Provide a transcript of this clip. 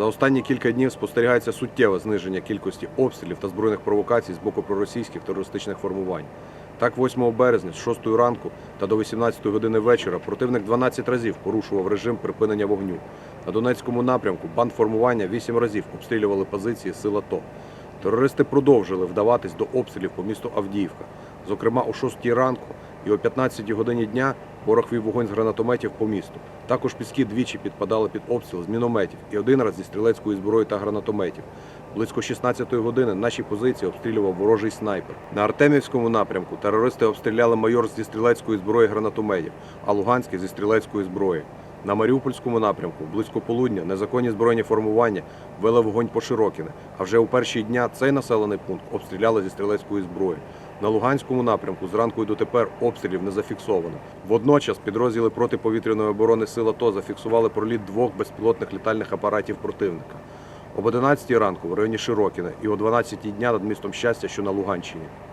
За останні кілька днів спостерігається суттєве зниження кількості обстрілів та збройних провокацій з боку проросійських терористичних формувань. Так, 8 березня з 6 ранку та до 18 години вечора противник 12 разів порушував режим припинення вогню. На Донецькому напрямку бандформування 8 разів обстрілювали позиції сил АТО. Терористи продовжили вдаватись до обстрілів по місту Авдіївка. Зокрема, о 6 ранку і о 15 годині дня ворог вів вогонь з гранатометів по місту. Також піски двічі підпадали під обстріл з мінометів і один раз зі стрілецької зброї та гранатометів. Близько 16 години наші позиції обстрілював ворожий снайпер. На Артемівському напрямку терористи обстріляли майор зі стрілецької зброї гранатометів, а Луганський зі стрілецької зброї. На Маріупольському напрямку близько полудня незаконні збройні формування вели вогонь по Широкіне, а вже у перші дня цей населений пункт обстріляли зі стрілецької зброї. На Луганському напрямку зранку і дотепер обстрілів не зафіксовано. Водночас підрозділи протиповітряної оборони сил АТО зафіксували проліт двох безпілотних літальних апаратів противника. Об 11 ранку в районі Широкіне і о 12 дня над містом щастя, що на Луганщині.